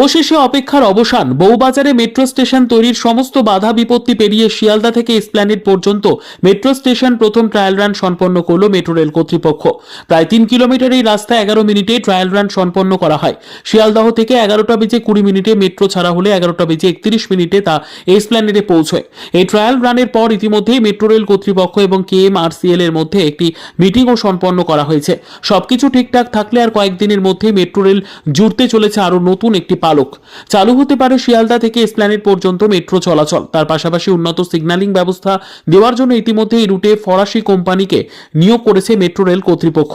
অবশেষে অপেক্ষার অবসান। বউবাজারে মেট্রো স্টেশন তৈরির সমস্ত বাধা বিপত্তি পেরিয়ে শিয়ালদা থেকে এসপ্ল্যানেড পর্যন্ত মেট্রো স্টেশন প্রথম ট্রায়াল রান সম্পন্ন করল মেট্রো রেল কর্তৃপক্ষ। প্রায় তিন কিলোমিটার এই রাস্তা এগারো মিনিটে ট্রায়াল রান সম্পন্ন করা হয়। শিয়ালদাহ থেকে এগারোটা বেজে কুড়ি মিনিটে মেট্রো ছাড়া হলে এগারোটা বেজে একত্রিশ মিনিটে তা এসপ্ল্যানেডে পৌঁছয়। এই ট্রায়াল রানের পর ইতিমধ্যেই মেট্রো রেল কর্তৃপক্ষ এবং কেএমআরসিএল এর মধ্যে একটি মিটিংও সম্পন্ন করা হয়েছে। সবকিছু ঠিকঠাক থাকলে আর কয়েকদিনের মধ্যে মেট্রো রেল জুড়তে চলেছে আরও নতুন একটি পালক চালু হতে পারে শিয়ালদা থেকে এসপ্ল্যানেড পর্যন্ত মেট্রো চলাচল। তার পাশাপাশি উন্নত সিগন্যালিং ব্যবস্থা দেওয়ার জন্য ইতিমধ্যে এই রুটে ফরাসি কোম্পানিকে নিয়োগ করেছে মেট্রো রেল কর্তৃপক্ষ।